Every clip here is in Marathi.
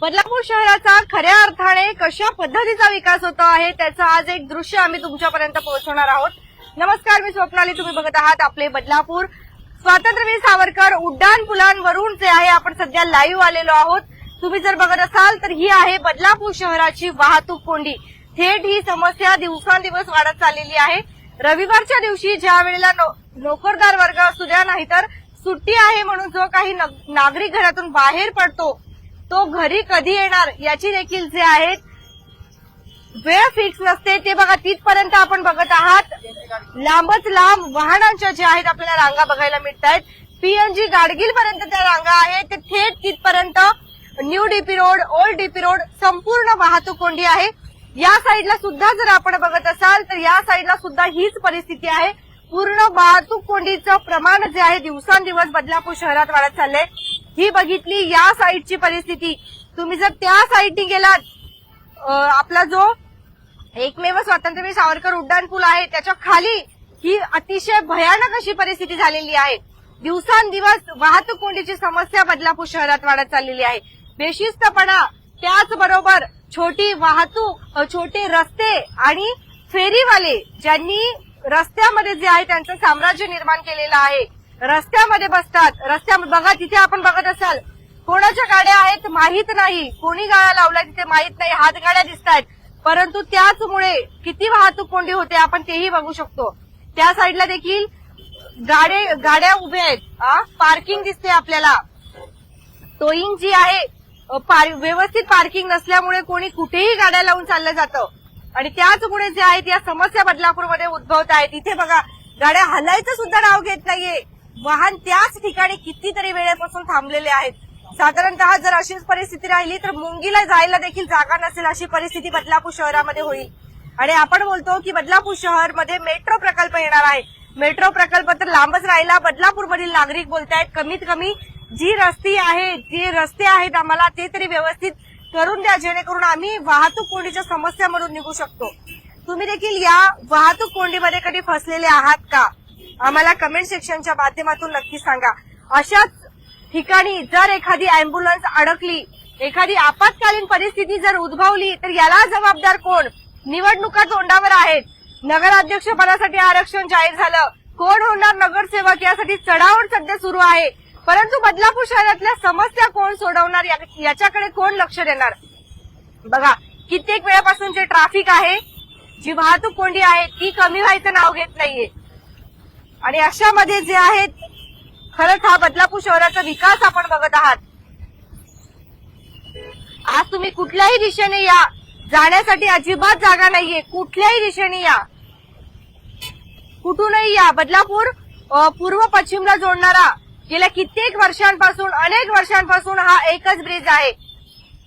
बदलापूर शहराचा खऱ्या अर्थाने कशा पद्धतीचा विकास होतो आहे त्याचं आज एक दृश्य आम्ही तुमच्यापर्यंत पोहोचवणार आहोत. नमस्कार मी स्वप्नाली. तुम्ही बघत आहात आपले बदलापूर. स्वातंत्र्यवीर सावरकर उड्डाण पुलांवरून जे आहे आपण सध्या लाईव्ह आलेलो आहोत. तुम्ही जर बघत असाल तर ही आहे बदलापूर शहराची वाहतूक कोंडी. थेट ही समस्या दिवसांदिवस वाढत चाललेली आहे. रविवारच्या दिवशी ज्या वेळेला नो- नोकरदार वर्ग असू द्या नाहीतर सुट्टी आहे म्हणून जो काही नग- नागरिक घरातून बाहेर पडतो तो घरी कधी येणार याची देखील जे आहेत वेळ फिक्स नसते. ते बघा तिथपर्यंत आपण बघत आहात. लांबच लांब वाहनांच्या ज्या आहेत आपल्याला रांगा बघायला मिळत आहेत पीएनजी गाडगिल पर्यंत त्या रांगा आहेत. ते थेट तिथपर्यंत new DP road old DP road संपूर्ण वाहतूक कोंडी आहे. या साईडला सुद्धा जर आपण बघत असाल तर या साईडला सुद्धा हीच परिस्थिती आहे. पूर्ण वाहतूक कोंडीचं प्रमाण जे आहे दिवसांदिवस बदलापूर शहरात वाढत चाललंय. ही बघितली या साईडची परिस्थिती. तुम्ही जर त्या साईडनी गेलात आपला जो एकमेव स्वातंत्र्यवीर सावरकर उड्डाण पूल आहे त्याच्याखाली ही अतिशय भयानक अशी परिस्थिती झालेली आहे. दिवसांदिवस वाहतूक कोंडीची समस्या बदलापूर शहरात वाढत चाललेली आहे. बेशिस्तपणा त्याचबरोबर छोटी वाहतूक छोटे रस्ते आणि फेरीवाले ज्यांनी रस्त्यामध्ये जे आहे त्यांचं साम्राज्य निर्माण केलेलं आहे. रस्त्यामध्ये बसतात. रस्त्यामध्ये बघा तिथे आपण बघत असाल कोणाच्या गाड्या आहेत माहीत नाही. कोणी गाड्या लावल्या तिथे माहीत नाही. हात गाड्या दिसत आहेत परंतु त्याचमुळे किती वाहतूक कोंडी होते आपण तेही बघू शकतो. त्या साईडला देखील गाडे गाड्या उभ्या आहेत. पार्किंग दिसते आपल्याला. टोईंग जी आहे पार- व्यवस्थित पार्किंग नसल्यामुळे कोणी कुठेही गाड्या लावून चाललं जातं. आणि त्याचमुळे जे आहेत या समस्या बदलापूरमध्ये उद्भवत आहेत. इथे बघा गाड्या हलायचं सुद्धा नाव घेत नाहीये. वाहन त्याच ठिकाणी कितीतरी वेळेपासून थांबलेले आहेत. साधारणतः जर अशीच परिस्थिती राहिली तर मुंगीला जायला देखील जागा नसेल अशी परिस्थिती बदलापूर शहरामध्ये होईल. आणि आपण बोलतो की बदलापूर शहरमध्ये मेट्रो प्रकल्प येणार आहे. मेट्रो प्रकल्प तर लांबच राहिला. बदलापूरमधील नागरिक बोलतायत कमीत कमी जी रस्ती आहे जे रस्ते आहेत आम्हाला ते तरी व्यवस्थित करून द्या जेणेकरून आम्ही वाहतूक कोंडीच्या समस्यामधून निघू शकतो. तुम्ही देखील या वाहतूक कोंडीमध्ये कधी फसलेले आहात का? आम्हाला कमेंट सेक्शनच्या माध्यमातून नक्की सांगा. अशाच ठिकाणी जर एखादी अँब्युलन्स अडकली एखादी आपत्कालीन परिस्थिती जर उद्भवली तर याला जबाबदार कोण? निवडणुका तोंडावर आहेत. नगराध्यक्षपदासाठी आरक्षण जाहीर झालं. कोण होणार नगरसेवक? यासाठी चढावड सध्या सुरू आहे. परंतु बदलापूर शहरातल्या समस्या कोण सोडवणार याच्याकडे कोण लक्ष देणार? बघा कित्येक वेळापासून जे ट्रॅफिक आहे जी वाहतूक कोंडी आहे ती कमी व्हायचं नाव घेत नाहीये. आणि अशामध्ये जे आहेत खरंच हा बदलापूर शहराचा विकास आपण बघत आहात. आज तुम्ही कुठल्याही दिशेने या जाण्यासाठी अजिबात जागा नाहीये. कुठल्याही दिशेने या. कुठूनही या. बदलापूर पूर्व पश्चिमला जोडणारा गेल्या कित्येक वर्षांपासून अनेक वर्षांपासून हा एकच ब्रिज आहे.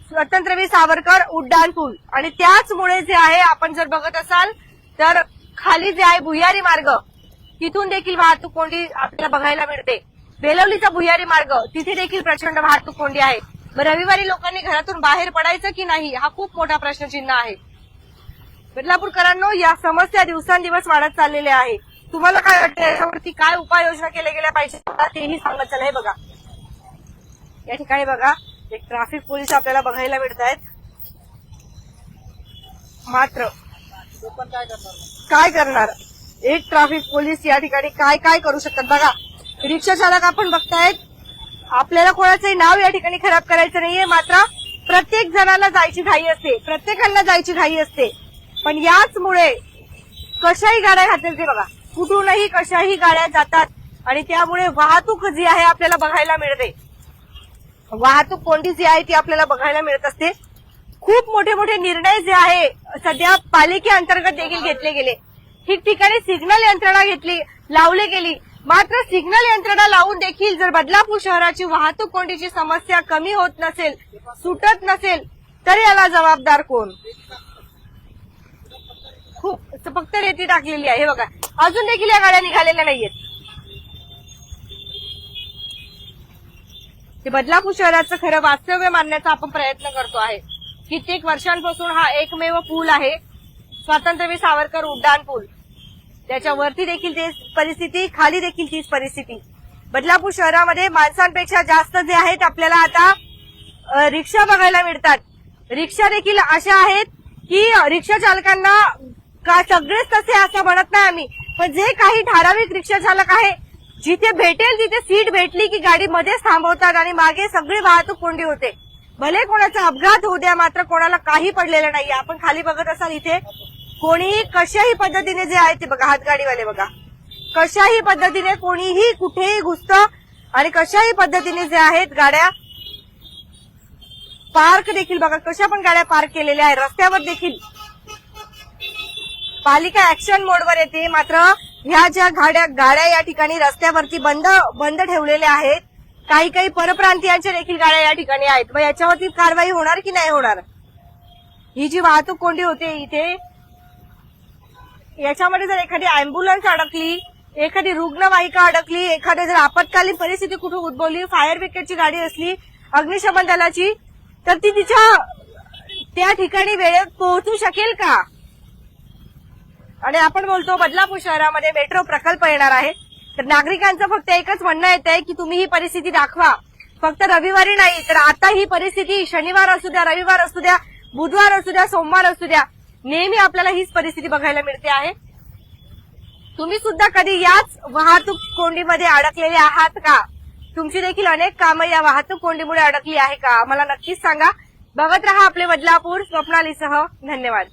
स्वतंत्रवीर सावरकर उड्डाण पूल. आणि त्याचमुळे जे आहे आपण जर बघत असाल तर खाली जे आहे भुयारी मार्ग तिथून देखील वाहतूक कोंडी आपल्याला बघायला मिळते. बेलवलीचा भुयारी मार्ग तिथे देखील प्रचंड वाहतूक कोंडी आहे. मग रविवारी लोकांनी घरातून बाहेर पडायचं की नाही हा खूप मोठा प्रश्नचिन्ह आहे. बदलापूरकरांनो या समस्या दिवसांदिवस वाढत चाललेल्या आहे. तुम्हाला काय वाटतं याच्यावरती काय उपाययोजना केल्या गेल्या पाहिजे? तेही सांगत चला हे बघा. या ठिकाणी बघा एक ट्रॅफिक पोलीस आपल्याला बघायला मिळत आहेत मात्र काय करणार? एक ट्रॅफिक पोलीस या ठिकाणी काय काय करू शकतात? बघा रिक्षा चालक आपण बघतायत. आपल्याला कोणाचंही नाव या ठिकाणी खराब करायचं नाहीये. मात्र प्रत्येक जणाला जायची घाई असते. प्रत्येकाला जायची घाई असते. पण याचमुळे कशाही गाड्या घातल्या ते बघा कुठूनही कशाही गाड्या जातात आणि त्यामुळे वाहतूक जी आहे आपल्याला बघायला मिळते. वाहतूक कोंडी जी आहे ती आपल्याला बघायला मिळत असते. खूप मोठे मोठे निर्णय जे आहे सध्या पालिकेअंतर्गत देखील घेतले गेले. ठिकठिकाणी सिग्नल यंत्रणा घेतली लावली गेली. मात्र सिग्नल यंत्रणा लावून देखील जर बदलापूर शहराची वाहतूक कोंडीची समस्या कमी होत नसेल सुटत नसेल तर याला जबाबदार कोण? फक्त रेती टाकलेली आहे हे बघा. अजून देखील या गाड्या निघालेल्या नाहीयेत. ते बदलापूर शहराचं खरं वास्तव्य मानण्याचा आपण प्रयत्न करतो आहे. कित्येक वर्षांपासून हा एकमेव पूल आहे. स्वातंत्र्यवीर सावरकर उड्डाण पूल. त्याच्यावरती देखील ती परिस्थिती खाली देखील तीच परिस्थिती. बदलापूर शहरामध्ये माणसांपेक्षा जास्त जे आहेत आपल्याला आता रिक्षा बघायला मिळतात. रिक्षा देखील अशा आहेत की रिक्षा चालकांना का सगळेच तसे असं म्हणत नाही आम्ही? पण जे काही ठराविक रिक्षा चालक आहे जिथे भेटेल तिथे सीट भेटली की गाडी मध्येच थांबवतात आणि मागे सगळी वाहतूक कोंडी होते. भले कोणाचा अपघात होऊ द्या मात्र कोणाला काही पडलेलं नाही आपण खाली बघत असाल इथे कोणीही कशाही पद्धतीने जे आहे ते बघा. हातगाडीवाले बघा. कशाही पद्धतीने कोणीही कुठेही घुसतं आणि कशाही पद्धतीने जे आहेत गाड्या पार्क देखील बघा. कशा पण गाड्या पार्क केलेल्या आहेत रस्त्यावर देखील पालिका ऍक्शन मोडवर येते. मात्र ह्या ज्या गाड्या गाड्या या ठिकाणी रस्त्यावरती बंद बंद ठेवलेल्या आहेत. काही काही परप्रांतीयांच्या देखील गाड्या या ठिकाणी आहेत. मग याच्यावरती कारवाई होणार की नाही होणार? ही जी वाहतूक कोंडी होते इथे याच्यामध्ये जर एखादी अँब्युलन्स अडकली एखादी रुग्णवाहिका अडकली एखादी जर आपत्कालीन परिस्थिती कुठे उद्भवली फायर ब्रिगेडची गाडी असली अग्निशमन दलाची तर ती तिच्या त्या ठिकाणी वेळेत पोहोचू शकेल का? आणि आपण बोलतो बदलापूर शहरामध्ये मेट्रो प्रकल्प येणार आहे. तर नागरिकांचं फक्त एकच म्हणणं येत आहे की तुम्ही ही परिस्थिती दाखवा. फक्त रविवारी नाही तर आता ही परिस्थिती शनिवार असू द्या रविवार असू द्या बुधवार असू द्या सोमवार असू द्या नेहमी आपल्याला हीच परिस्थिती बघायला मिळते आहे. तुम्ही सुद्धा कधी याच वाहतूक कोंडीमध्ये अडकलेले आहात का? तुमची देखील अनेक कामं या वाहतूक कोंडीमुळे अडकली आहे का? आम्हाला नक्कीच सांगा. बघत रहा आपले बदलापूर स्वप्नालीसह. धन्यवाद.